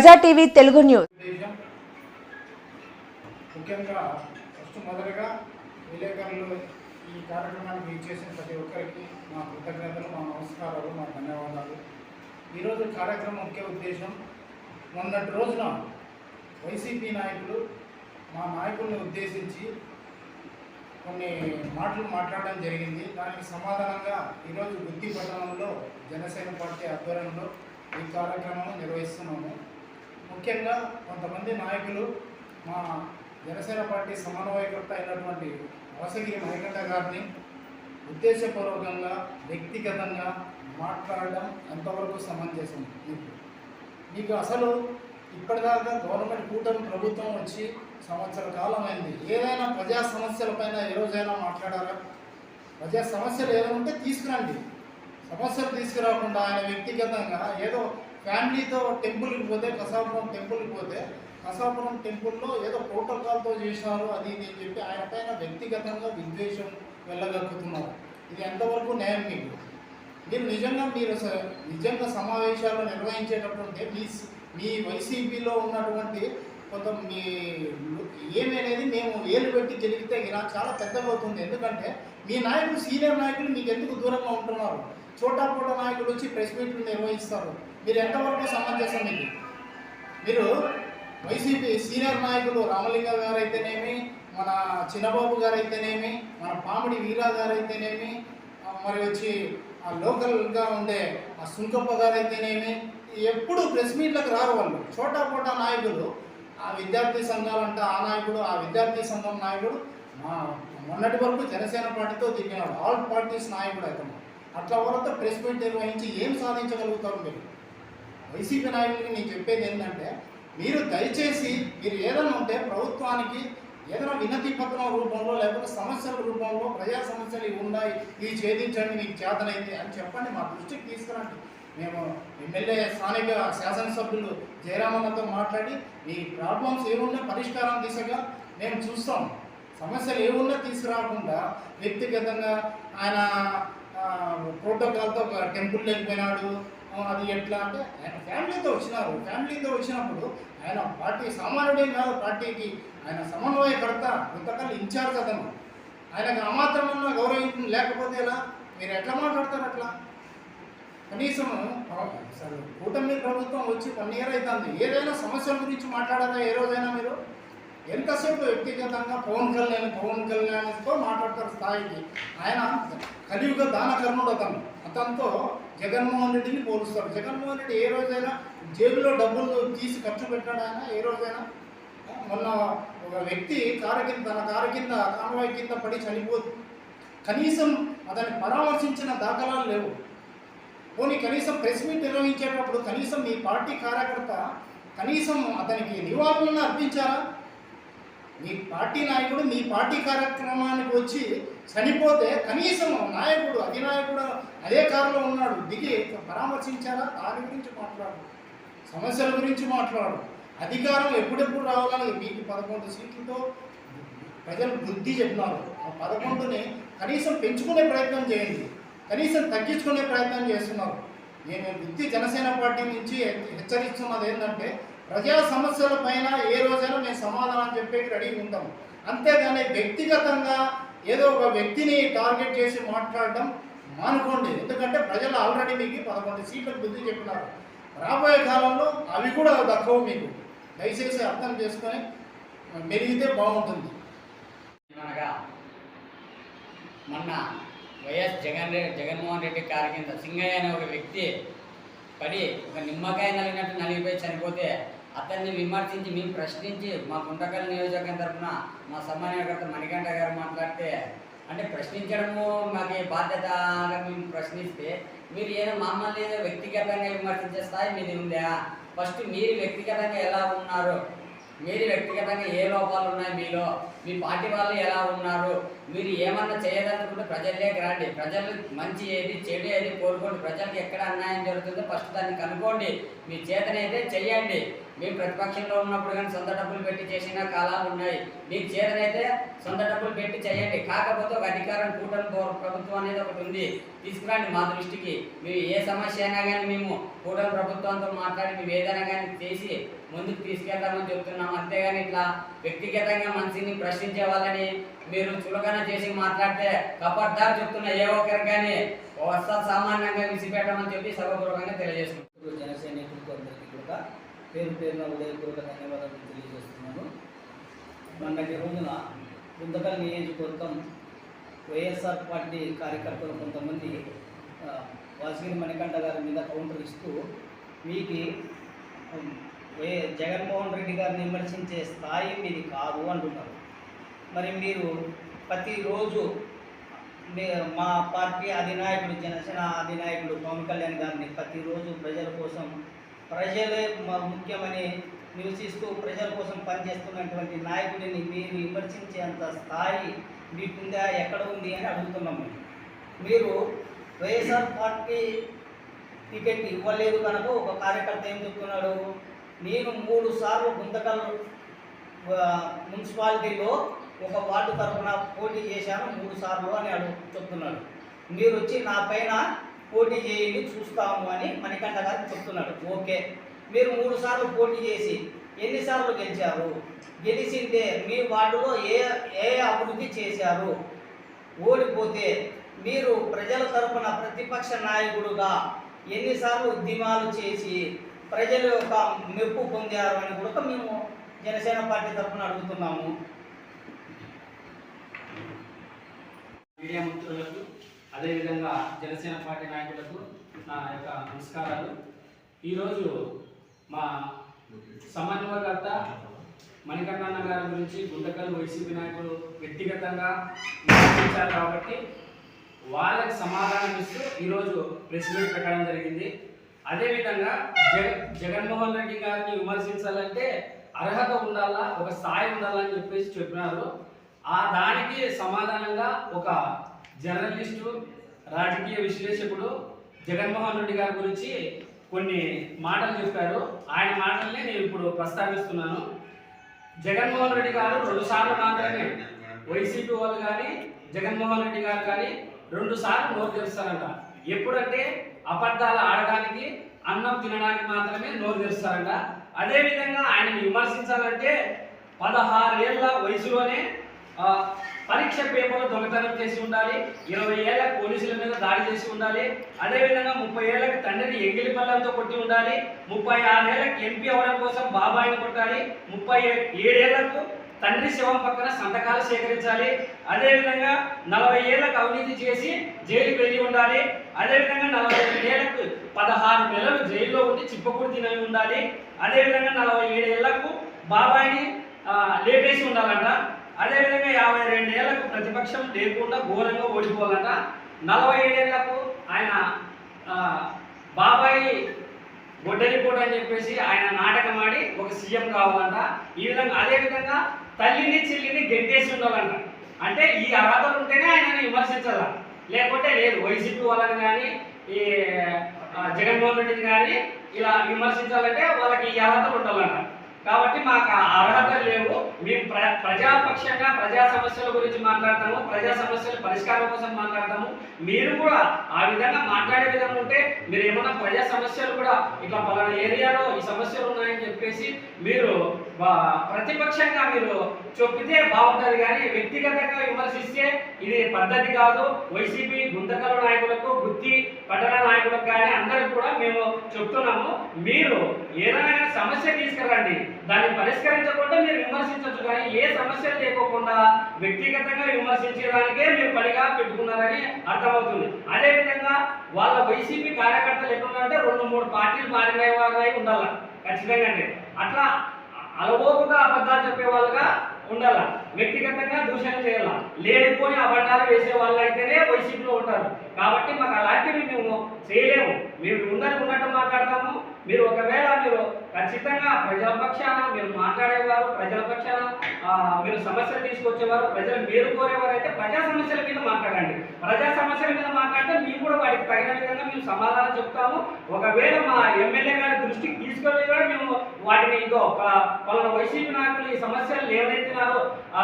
Praja TV Telugu news. ముఖ్యంగా first మొదటగా విలేకరులు ఈ కార్యక్రమానికి ఇచ్చేసిన ప్రతి ఒక్కరికి మా కృతజ్ఞతలు మా నమస్కారాలు మా ధన్యవాదాలు. ఈరోజు కార్యక్రమం ముఖ్య ఉద్దేశం మొన్నటి రోజున వైసీపీ నాయకులు మా నాయకుల్ని ఉద్దేశించి కొన్ని మాటలు మాట్లాడడం జరిగింది. దానికి సమాధానంగా ఈరోజు బుద్ధి పట్టణంలో జనసేన పార్టీ ఆధ్వర్యంలో ఈ కార్యక్రమం నిర్వహిస్తున్నాము. ముఖ్యంగా కొంతమంది నాయకులు మా జనసేన పార్టీ సమన్వయకర్త అయినటువంటి వసగిరి మణికంఠ గారిని ఉద్దేశపూర్వకంగా వ్యక్తిగతంగా మాట్లాడడం ఎంతవరకు సమంజసం? మీకు మీకు అసలు ఇప్పటిదాకా గవర్నమెంట్ కూటమి ప్రభుత్వం వచ్చి సంవత్సర కాలం అయింది. ఏదైనా ప్రజా సమస్యలపైన ఏ రోజైనా మాట్లాడారా? ప్రజా సమస్యలు ఏదైనా ఉంటే తీసుకురండి. సమస్యలు తీసుకురాకుండా ఆయన వ్యక్తిగతంగా ఏదో ఫ్యామిలీతో టెంపుల్కి పోతే కసాపురం టెంపుల్కి పోతే కసాపురం టెంపుల్లో ఏదో ప్రోటోకాల్తో చేశారు అది ఇది అని చెప్పి ఆయన పైన వ్యక్తిగతంగా విద్వేషం వెళ్ళగలుగుతున్నారు ఇది ఎంతవరకు న్యాయం మీకు? మీరు నిజంగా మీరు నిజంగా సమావేశాలు నిర్వహించేటటువంటి మీ మీ వైసీపీలో ఉన్నటువంటి కొంత మీ ఏమనేది మేము వేలు పెట్టి జరిగితే ఇలా చాలా పెద్దగా అవుతుంది ఎందుకంటే మీ నాయకులు సీనియర్ నాయకులు మీకు ఎందుకు దూరంగా ఉంటున్నారు? చోటా నాయకులు వచ్చి ప్రెస్ మీట్లు నిర్వహిస్తారు. మీరు ఎంతవరకు సమంజసం ఇది మీరు వైసీపీ సీనియర్ నాయకులు రామలింగ గారు అయితేనేమి మన చిన్నబాబు గారు అయితేనేమి మన పామిడి వీరా గారు అయితేనేమి మరి వచ్చి ఆ లోకల్గా ఉండే ఆ సుంకప్ప గారు అయితేనేమి ఎప్పుడు ప్రెస్ మీట్లకు రారు వాళ్ళు. చోటా పోటా నాయకులు. ఆ విద్యార్థి సంఘాలంటే ఆ నాయకుడు ఆ విద్యార్థి సంఘం నాయకుడు మా మొన్నటి వరకు జనసేన పార్టీతో దిగిన ఆల్ పార్టీస్ నాయకుడు అతను. అట్లా వరకు ప్రెస్ మీట్ నిర్వహించి ఏం సాధించగలుగుతారు మీరు? వైసీపీ నాయకులకి నేను చెప్పేది ఏంటంటే మీరు దయచేసి మీరు ఏదైనా ఉంటే ప్రభుత్వానికి ఏదైనా వినతి పత్రం రూపంలో లేకపోతే సమస్యల రూపంలో ప్రజా సమస్యలు ఇవి ఉన్నాయి ఇవి ఛేదించండి మీకు చేతనైంది అని చెప్పండి మా దృష్టికి తీసుకురండి. మేము ఎమ్మెల్యే స్థానిక శాసనసభ్యులు జయరామన్నతో మాట్లాడి మీ ప్రాబ్లమ్స్ ఏమున్నా పరిష్కారం దిశగా మేము చూస్తాం. సమస్యలు ఏమున్నా తీసుకురాకుండా వ్యక్తిగతంగా ఆయన ప్రోటోకాల్తో టెంపుల్ వెళ్ళిపోయినాడు అది ఎట్లా అంటే ఆయన ఫ్యామిలీతో వచ్చినారు. ఫ్యామిలీతో వచ్చినప్పుడు ఆయన పార్టీ సామాన్యుడేం కాదు పార్టీకి. ఆయన సమన్వయకర్త ఇంతకాలం ఇన్ఛార్జ్ అతను ఆయనకు అమాత్రమన్న గౌరవించడం లేకపోతే ఎలా? మీరు ఎట్లా మాట్లాడతారు అట్లా? కనీసం అసలు కూటమి ప్రభుత్వం వచ్చి వన్ ఇయర్ అవుతుంది ఏదైనా సమస్యల గురించి మాట్లాడారా ఏ రోజైనా మీరు? ఎంతసేపు వ్యక్తిగతంగా పవన్ కళ్యాణ్ పవన్ కళ్యాణ్తో మాట్లాడతారు స్థాయికి? ఆయన కలియుగ దాన కర్ణుడు అతను. అతనితో జగన్మోహన్ రెడ్డిని పోలుస్తారు. జగన్మోహన్ రెడ్డి ఏ రోజైనా జేబులో డబ్బులు తీసి ఖర్చు పెట్టాడు ఆయన? ఏ రోజైనా? మొన్న ఒక వ్యక్తి కారు కింద తన కారు కింద కాన్వాయ్ కింద పడి చనిపోదు. కనీసం అతన్ని పరామర్శించిన దాఖలాలు లేవు. పోనీ కనీసం ప్రెస్ మీట్ నిర్వహించేటప్పుడు కనీసం మీ పార్టీ కార్యకర్త కనీసం అతనికి నివాళులను అర్పించారా? మీ పార్టీ నాయకుడు మీ పార్టీ కార్యక్రమానికి వచ్చి చనిపోతే కనీసం నాయకుడు అధినాయకుడు అదే కారులో ఉన్నాడు. దిగి పరామర్శించారా దాని గురించి మాట్లాడు. సమస్యల గురించి మాట్లాడు. అధికారం ఎప్పుడెప్పుడు రావాలని మీకు పదకొండు సీట్లతో ప్రజలు బుద్ధి చెప్తున్నారు ఆ పదకొండుని కనీసం పెంచుకునే ప్రయత్నం చేయండి. కనీసం తగ్గించుకునే ప్రయత్నం చేస్తున్నారు. నేను బుద్ధి జనసేన పార్టీ నుంచి హెచ్చరిస్తున్నది ఏంటంటే ప్రజా సమస్యల పైన ఏ రోజైనా మేము సమాధానం చెప్పేకి రెడీ ఉంటాం. అంతేగాని వ్యక్తిగతంగా ఏదో ఒక వ్యక్తిని టార్గెట్ చేసి మాట్లాడడం మానుకోండి. ఎందుకంటే ప్రజలు ఆల్రెడీ మీకు పదకొండు సీట్లకు బుద్ధి చెప్పినారు. రాబోయే కాలంలో అవి కూడా దక్కవు మీకు. దయచేసి అర్థం చేసుకొని మెరిగితే బాగుంటుంది. అనగా మొన్న వైఎస్ జగన్ రెడ్డి జగన్మోహన్ రెడ్డి కారు కింద సింగయ్య అనే ఒక వ్యక్తి పడి ఒక నిమ్మకాయ నలిగినట్టు నలిగిపోయి చనిపోతే అతన్ని విమర్శించి మేము ప్రశ్నించి మా గుంటకల్ నియోజకవర్గం తరఫున మా సమన్వయకర్త మణికంఠ గారు మాట్లాడితే అంటే ప్రశ్నించడము మాకు బాధ్యత అని మేము ప్రశ్నిస్తే మీరు ఏదో మమ్మల్ని వ్యక్తిగతంగా విమర్శించే స్థాయి మీది ఉందా? ఫస్ట్ మీరు వ్యక్తిగతంగా ఎలా ఉన్నారు? మీరు వ్యక్తిగతంగా ఏ లోపాలు ఉన్నాయి మీలో? మీ పార్టీ వాళ్ళు ఎలా ఉన్నారు? మీరు ఏమన్నా చేయదలుచుకుంటే ప్రజల్లోకి రండి. ప్రజలు మంచి ఏది చెడు ఏది కోరుకోండి. ప్రజలకు ఎక్కడ అన్యాయం జరుగుతుందో ఫస్ట్ దాన్ని కనుక్కోండి. మీ చేతనైతే చెయ్యండి. మేము ప్రతిపక్షంలో ఉన్నప్పుడు కానీ సొంత డబ్బులు పెట్టి చేసిన కాలాలు ఉన్నాయి. మీకు చేతనైతే సొంత డబ్బులు పెట్టి చేయండి కాకపోతే ఒక అధికారం కూటమి ప్రభుత్వం అనేది ఒకటి ఉంది. తీసుకురండి మా దృష్టికి. మేము ఏ సమస్య అయినా కానీ మేము కూటమి ప్రభుత్వంతో మాట్లాడి మేము ఏదైనా కానీ చేసి ముందుకు తీసుకెళ్తామని చెప్తున్నాం. అంతేగాని ఇట్లా వ్యక్తిగతంగా మనిషిని ప్రశ్నించే వాళ్ళని మీరు చులకన చేసి మాట్లాడితే కపర్దారు చెప్తున్న ఏ ఒక్కరికి కానీ వస్తా సామాన్యంగా విసిపెట్టమని చెప్పి సర్వపూర్వకంగా తెలియజేస్తున్నాను ఇప్పుడు జన సైనికులకు అందరికీ కూడా పేరు పేరున ఉదయపూర్వక ధన్యవాదాలు తెలియజేస్తున్నాను. మొన్నటి రోజున గుంతకల్ నియోజకవర్గం వైఎస్ఆర్ పార్టీ కార్యకర్తలు కొంతమంది వాసుగిరి వాసగిరి మణికంఠ గారి మీద కౌంటర్ ఇస్తూ మీకు జగన్మోహన్ రెడ్డి గారిని విమర్శించే స్థాయి మీది కాదు అంటున్నారు. మరి మీరు ప్రతిరోజు మా పార్టీ అధినాయకుడు జనసేన అధినాయకుడు పవన్ కళ్యాణ్ గారిని ప్రతిరోజు ప్రజల కోసం ప్రజలే ముఖ్యమని నివసిస్తూ ప్రజల కోసం పనిచేస్తున్నటువంటి నాయకుడిని మీరు విమర్శించేంత స్థాయి మీకుందా ఎక్కడ ఉంది అని అడుగుతున్నాము మీరు వైఎస్ఆర్ పార్టీ టికెట్ ఇవ్వలేదు కనుక ఒక కార్యకర్త ఏం చెప్తున్నాడు? నేను మూడు సార్లు గుంతకల్ మున్సిపాలిటీలో ఒక వార్డు తరఫున పోటీ చేశాను మూడు సార్లు అని అడుగు చెప్తున్నాడు. మీరు వచ్చి నా పైన పోటీ చేయండి చూస్తాము అని మణికంఠ గారు చెప్తున్నాడు. ఓకే. మీరు మూడు సార్లు పోటీ చేసి ఎన్నిసార్లు గెలిచారు? గెలిచింటే మీ వార్డులో ఏ ఏ అభివృద్ధి చేశారు? ఓడిపోతే మీరు ప్రజల తరపున ప్రతిపక్ష నాయకుడుగా ఎన్నిసార్లు ఉద్యమాలు చేసి ప్రజల యొక్క మెప్పు పొందారు అని కూడా మేము జనసేన పార్టీ తరపున అడుగుతున్నాము. మీడియా మిత్రులకు అదేవిధంగా జనసేన పార్టీ నాయకులకు నా యొక్క నమస్కారాలు. ఈరోజు మా సమన్వయకర్త మణికర్ణన్న గారి గురించి గుండకల్ వైసీపీ నాయకులు వ్యక్తిగతంగా నిర్వహించారు కాబట్టి వాళ్ళకి సమాధానం ఇస్తూ ఈరోజు ప్రెస్ మీట్ పెట్టడం జరిగింది. అదేవిధంగా జగ జగన్మోహన్ రెడ్డి గారిని విమర్శించాలంటే అర్హత ఉండాలా ఒక స్థాయి ఉండాలని చెప్పేసి చెప్పినారు. ఆ దానికి సమాధానంగా ఒక జర్నలిస్టు రాజకీయ విశ్లేషకుడు జగన్మోహన్ రెడ్డి గారి గురించి కొన్ని మాటలు చెప్పారు. ఆయన మాటల్ని నేను ఇప్పుడు ప్రస్తావిస్తున్నాను. జగన్మోహన్ రెడ్డి గారు రెండు సార్లు మాత్రమే వైసీపీ వాళ్ళు కానీ జగన్మోహన్ రెడ్డి గారు కానీ రెండు సార్లు నోరు తెరుస్తారంట. ఎప్పుడంటే అబద్ధాలు ఆడడానికి అన్నం తినడానికి మాత్రమే నోరు తెరుస్తారంట. అదేవిధంగా ఆయన విమర్శించాలంటే పదహారేళ్ళ వయసులోనే పరీక్ష పేపర్లు దొంగతనం చేసి ఉండాలి ఇరవై ఏళ్ళ పోలీసుల మీద దాడి చేసి ఉండాలి అదేవిధంగా ముప్పై ఏళ్ళకి తండ్రిని ఎంగిలి పళ్ళంతో కొట్టి ఉండాలి ముప్పై ఆరేళ్ళకి ఎంపీ అవడం కోసం బాబాయిని కొట్టాలి ముప్పై ఏడేళ్ళకు తండ్రి శవం పక్కన సంతకాలు సేకరించాలి అదేవిధంగా నలభై ఏళ్ళకు అవినీతి చేసి జైలు వెళ్ళి ఉండాలి అదేవిధంగా నలభై ఏళ్ళకు పదహారు నెలలు జైల్లో ఉండి చిప్పకూడి తినవి ఉండాలి అదేవిధంగా నలభై ఏడేళ్ళకు బాబాయిని లేపేసి ఉండాలంట. అదేవిధంగా యాభై రెండు ఏళ్ళకు ప్రతిపక్షం లేకుండా ఘోరంగా ఓడిపోవాలట. నలభై ఏడేళ్ళకు ఆయన బాబాయి గొడ్డలిపోటు అని చెప్పేసి ఆయన నాటకం ఆడి ఒక సీఎం కావాలంట. ఈ విధంగా అదే విధంగా తల్లిని చెల్లిని గెంటేసి ఉండాలంట. అంటే ఈ అర్హతలు ఉంటేనే ఆయన విమర్శించాల లేకపోతే లేదు వైసీపీ వాళ్ళని కానీ ఈ జగన్మోహన్ రెడ్డిని కానీ ఇలా విమర్శించాలంటే వాళ్ళకి ఈ అర్హతలు ఉండాలంట. కాబట్టి మాకు ఆ లేవు. మేము ప్ర ప్రజాపక్షంగా ప్రజా సమస్యల గురించి మాట్లాడతాము ప్రజా సమస్యల పరిష్కారం కోసం మాట్లాడతాము. మీరు కూడా ఆ విధంగా మాట్లాడే విధంగా ఉంటే మీరు ఏమన్నా ప్రజా సమస్యలు కూడా ఇట్లా పలానా ఏరియాలో ఈ సమస్యలు ఉన్నాయని చెప్పేసి మీరు ప్రతిపక్షంగా మీరు చెప్పితే బాగుంటుంది కానీ వ్యక్తిగతంగా విమర్శిస్తే ఇది పద్ధతి కాదు. వైసీపీ గుంతకల నాయకులకు గుత్తి పట్టణ నాయకులకు కానీ అందరికి కూడా మేము చెప్తున్నాము. మీరు ఏదైనా సమస్య తీసుకురండి. దాన్ని పరిష్కరించకుండా మీరు విమర్శించవచ్చు కానీ ఏ సమస్యలు లేకోకుండా వ్యక్తిగతంగా విమర్శించడానికే మీరు పనిగా పెట్టుకున్నారని అర్థమవుతుంది. అదేవిధంగా వాళ్ళ వైసీపీ కార్యకర్తలు ఎప్పుడంటే రెండు మూడు పార్టీలు మారిన వాళ్ళై ఉండాలి. ఖచ్చితంగా అట్లా అలవోకుగా అబద్ధాలు చెప్పే వాళ్ళుగా ఉండాలి. వ్యక్తిగతంగా దూషణ చేయాల? లేనిపోయి అబద్ధాలు వేసే వాళ్ళు అయితేనే వైసీపీలో ఉంటారు. కాబట్టి మాకు అలాంటివి మేము చేయలేము. మేము ఉన్నది ఉన్నట్టు మాట్లాడతాము. మీరు ఒకవేళ మీరు ఖచ్చితంగా ప్రజల పక్షాన మీరు మాట్లాడేవారు ప్రజల పక్షాన మీరు సమస్యలు తీసుకొచ్చేవారు ప్రజలు మీరు కోరేవారు అయితే ప్రజా సమస్యల మీద మాట్లాడండి. ప్రజా సమస్యల మీద మాట్లాడితే మేము కూడా వాటికి తగిన విధంగా మేము సమాధానం చెప్తాము. ఒకవేళ మా ఎమ్మెల్యే గారి దృష్టికి తీసుకెళ్ళి కూడా మేము వాటిని ఇంకో వాళ్ళ పలానా వైసీపీ నాయకులు ఈ సమస్యలు లేవనెత్తినారు ఆ,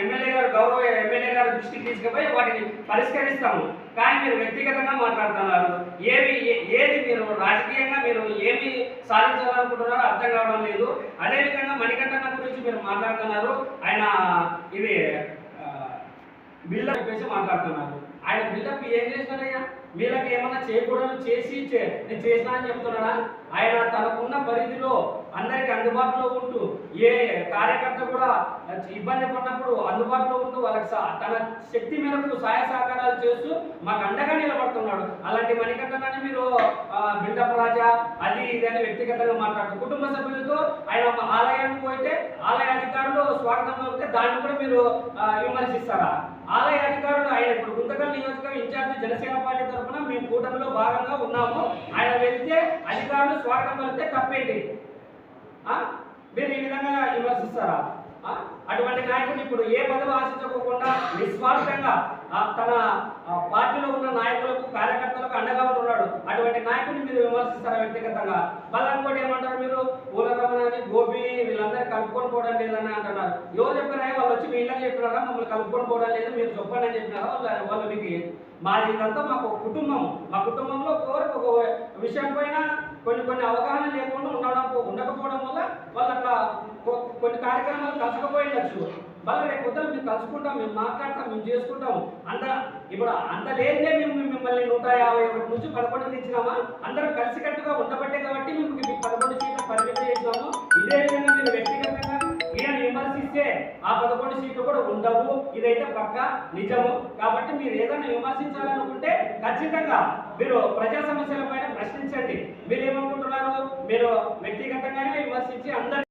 ఎమ్మెల్యే గారు గౌరవ ఎమ్మెల్యే గారు దృష్టికి తీసుకుపోయి వాటిని పరిష్కరిస్తాము. కానీ మీరు వ్యక్తిగతంగా మాట్లాడుతున్నారు. ఏమి ఏది మీరు రాజకీయంగా మీరు ఏమి సాధించాలనుకుంటున్నారో అర్థం కావడం లేదు. అదేవిధంగా మణికంఠన్న గురించి మీరు మాట్లాడుతున్నారు. ఆయన ఇది బిల్డప్ చెప్పేసి మాట్లాడుతున్నారు. ఆయన బిల్డప్ ఏం చేసినారయ్యా వీళ్ళకి ఏమన్నా చేయకూడదు చేసి చే- నేను చేసినా అని చెప్తున్నాడా? ఆయన తనకున్న పరిధిలో అందరికి అందుబాటులో ఉంటూ ఏ కార్యకర్త కూడా ఇబ్బంది పడినప్పుడు అందుబాటులో ఉంటూ వాళ్ళకి తన శక్తి మేరకు సహాయ సహకారాలు చేస్తూ మాకు అండగా నిలబడుతున్నాడు. అలాంటి మణికంఠనని మీరు బిల్డప్ రాజా అది ఇది అని వ్యక్తిగతంగా మాట్లాడుతూ కుటుంబ సభ్యులతో ఆయన ఒక ఆలయానికి పోయితే ఆలయ అధికారులు స్వాగతం పలికితే దాన్ని కూడా మీరు విమర్శిస్తారా? ఆలయ అధికారులు ఆయన ఇప్పుడు గుంతకల్ నియోజకవర్గం ఇన్ఛార్జ్ జనసేన పార్టీ తరఫున మేము కూటమిలో భాగంగా ఉన్నాము. ఆయన వెళ్తే అధికారులు స్వాగతం పలికితే తప్పేంటి? ఆ? మీరు ఈ విధంగా విమర్శిస్తారా? అటువంటి నాయకుడు ఇప్పుడు ఏ పదవి ఆశించకోకుండా నిస్వార్థంగా ఆ, తన పార్టీలో ఉన్న నాయకులకు కార్యకర్తలకు అండగా ఉంటున్నాడు. అటువంటి నాయకుడిని మీరు విమర్శిస్తారా వ్యక్తిగతంగా? మళ్ళీ ఇంకోటి ఏమంటారు మీరు? పూలరమణ అని గోపి వీళ్ళందరూ కలుపుకొని పోవడం లేదని అంటున్నారు. ఎవరు చెప్పినా వాళ్ళు వచ్చి మీ ఇళ్ళకి చెప్పినారా? మమ్మల్ని కలుపుకొని పోవడం లేదు మీరు చెప్పండి అని చెప్పినారా? వాళ్ళు వాళ్ళు మీకు మాది ఇదంతా మాకు ఒక కుటుంబం మా కుటుంబంలో ఒకరికి ఒక విషయం పైన కొన్ని కొన్ని అవగాహన లేకుండా ఉండడం ఉండకపోవడం వల్ల వాళ్ళు అట్లా కొ- కొన్ని కార్యక్రమాలు కలసకపోయిండొచ్చు మళ్ళీ రేపు పొద్దున మేము కలుసుకుంటాం మేము మాట్లాడతాం మేము చేసుకుంటాం. అంత ఇప్పుడు అంత లేదే మేము మిమ్మల్ని నూట యాభై ఒకటి నుంచి పదకొండు ఇచ్చినామా? అందరం కలిసికట్టుగా ఉండబట్టే కాబట్టి మేము మీకు పదకొండు సీట్లు పరిమితం చేసినాము ఇదే విధంగా మీరు వ్యక్తిగతంగా ఈయన విమర్శిస్తే ఆ పదకొండు కూడా ఉండవు. ఇదైతే పక్క నిజము. కాబట్టి మీరు ఏదైనా విమర్శించాలనుకుంటే ఖచ్చితంగా మీరు ప్రజా సమస్యల పైన ప్రశ్నించండి. మీరు ఏమనుకుంటున్నారు మీరు వ్యక్తిగతంగానే విమర్శించి అందరి